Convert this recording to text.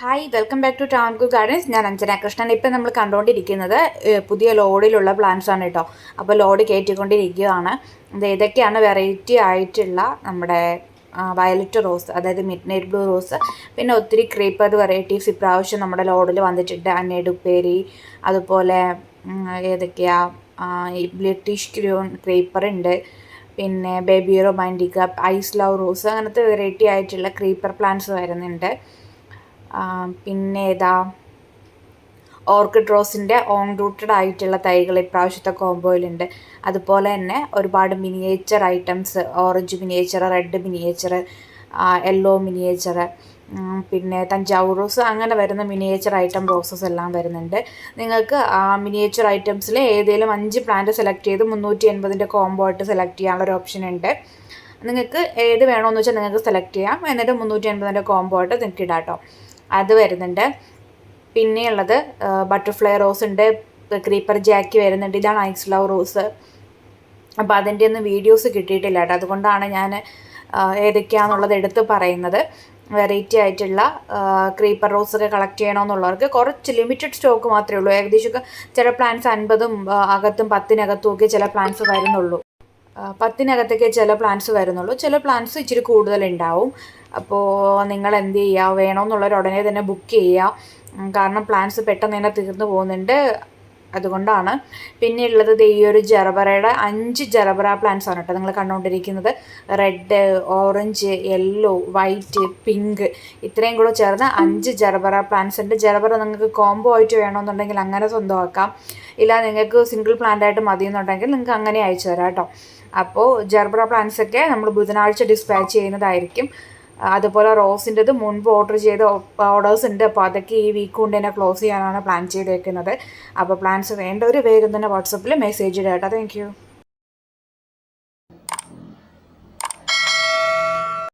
Hi welcome back to ടാൻകു gardens ഞാൻ അഞ്ജന കൃഷ്ണൻ. ഇപ്പം നമ്മൾ കണ്ടുകൊണ്ടിരിക്കുന്നത് പുതിയ ലോഡിലുള്ള പ്ലാന്റ്സ് ആണ് കേട്ടോ അപ്പോൾ ലോഡ് കയറ്റിക്കൊണ്ടിരിക്കുകയാണ് ഇത് ഇതൊക്കെയാണ് വെറൈറ്റി ആയിട്ടുള്ള നമ്മുടെ വയലറ്റ് റോസ് അതായത് മിഡ് നൈറ്റ് ബ്ലൂ റോസ് പിന്നെ ഒത്തിരി ക്രീപ്പർ വെറൈറ്റീസ് ഇപ്രാവശ്യം നമ്മുടെ ലോഡിൽ വന്നിട്ടുണ്ട്. അന്നേടുപ്പേരി അതുപോലെ ഏതൊക്കെയാ ബ്രിട്ടീഷ് ക്രൂൺ ക്രീപ്പർ ഉണ്ട്. പിന്നെ baby romantica ice love rose അങ്ങനത്തെ വെറൈറ്റി ആയിട്ടുള്ള ക്രീപ്പർ പ്ലാന്റ്സ് വരുന്നുണ്ട്. പിന്നെ ഏതാ? ഓർക്കിഡ് റോസിന്റെ ഓൺ റൂട്ടഡ് ആയിട്ടുള്ള തൈകൾ ഇപ്രാവശ്യത്തെ കോംബോയിലുണ്ട്. അതുപോലെ തന്നെ ഒരുപാട് miniature items orange miniature red miniature yellow miniature പിന്നെ തഞ്ചാവൂർ റോസ് അങ്ങനെ വരുന്ന മിനിയേച്ചർ ഐറ്റം റോസസ് എല്ലാം വരുന്നുണ്ട്. നിങ്ങൾക്ക് മിനിയേച്ചർ ഐറ്റംസിൽ ഏതെങ്കിലും അഞ്ച് പ്ലാന്റ് സെലക്ട് ചെയ്ത് മുന്നൂറ്റി എൺപതിന്റെ കോംബോ ആയിട്ട് സെലക്ട് ചെയ്യാനുള്ള ഒരു ഓപ്ഷൻ ഉണ്ട്. നിങ്ങൾക്ക് ഏത് വേണമെന്ന് വെച്ചാൽ നിങ്ങൾക്ക് സെലക്ട് ചെയ്യാം. എന്നിട്ട് മുന്നൂറ്റി എൺപതിന്റെ കോംബോ ആയിട്ട് നിങ്ങൾക്ക് ഇടാം കേട്ടോ. അത് വരുന്നുണ്ട്. പിന്നെയുള്ളത് ബട്ടർഫ്ലൈ റോസ് ഉണ്ട് ക്രീപ്പർ ജാക്കി വരുന്നുണ്ട്. ഇതാണ് ഐസ് ലവ് റോസ്. അപ്പോൾ അതിന്റെ ഒന്നും വീഡിയോസ് കിട്ടിയിട്ടില്ല കേട്ടോ. അതുകൊണ്ടാണ് ഞാൻ ഏതൊക്കെയാണെന്നുള്ളത് എടുത്ത് പറയുന്നത്. വെറൈറ്റി ആയിട്ടുള്ള ക്രീപ്പർ റോസ് ഒക്കെ കളക്ട് ചെയ്യണമെന്നുള്ളവർക്ക് കുറച്ച് ലിമിറ്റഡ് സ്റ്റോക്ക് മാത്രമേ ഉള്ളൂ. ഏകദേശം ചില പ്ലാന്റ്സ് അൻപതും അകത്തും പത്തിനകത്തും ഒക്കെ ചില പ്ലാന്റ്സ് വരുന്നുള്ളൂ. പത്തിനകത്തൊക്കെ ചില പ്ലാന്റ്സ് വരുന്നുള്ളൂ. ചില പ്ലാന്റ്സ് ഇച്ചിരി കൂടുതലുണ്ടാവും. അപ്പോൾ നിങ്ങൾ എന്ത് ചെയ്യുക വേണമെന്നുള്ളവർ ഉടനെ തന്നെ ബുക്ക് ചെയ്യുക കാരണം പ്ലാന്റ്സ് പെട്ടെന്ന് തന്നെ തീർന്നു പോകുന്നുണ്ട്. അതുകൊണ്ടാണ്. പിന്നെ ഉള്ളത് ഈ ഒരു ജറബറയുടെ അഞ്ച് ജറബറ പ്ലാന്റ്സ് ആണ് കേട്ടോ നിങ്ങൾ കണ്ടുകൊണ്ടിരിക്കുന്നത്. Red orange yellow white pink ഇത്രയും കൂടെ ചേർന്ന് അഞ്ച് ജറബറ പ്ലാന്റ്സ് ഉണ്ട്. ജറബറ നിങ്ങൾക്ക് കോംബോ ആയിട്ട് വേണമെന്നുണ്ടെങ്കിൽ അങ്ങനെ സ്വന്തമാക്കാം. ഇല്ല നിങ്ങൾക്ക് സിംഗിൾ പ്ലാന്റ് ആയിട്ട് മതി എന്നുണ്ടെങ്കിൽ നിങ്ങൾക്ക് അങ്ങനെ അയച്ചു തരാം കേട്ടോ. അപ്പോൾ ജർബറ പ്ലാന്റ്സ് ഒക്കെ നമ്മൾ ബുധനാഴ്ച ഡിസ്പാച്ച് ചെയ്യുന്നതായിരിക്കും. അതുപോലെ റോസിന്റെത് മുൻപ് ഓർഡർ ചെയ്ത ഓർഡേഴ്സ് ഉണ്ട്. അപ്പോൾ അതൊക്കെ ഈ വീക്ക് കൊണ്ട് തന്നെ ക്ലോസ് ചെയ്യാനാണ് പ്ലാൻ ചെയ്തേക്കുന്നത്. അപ്പോൾ പ്ലാൻസ് വേണ്ടവർ വേഗം തന്നെ വാട്സപ്പിൽ മെസ്സേജ് ഇടാം കേട്ടോ. താങ്ക്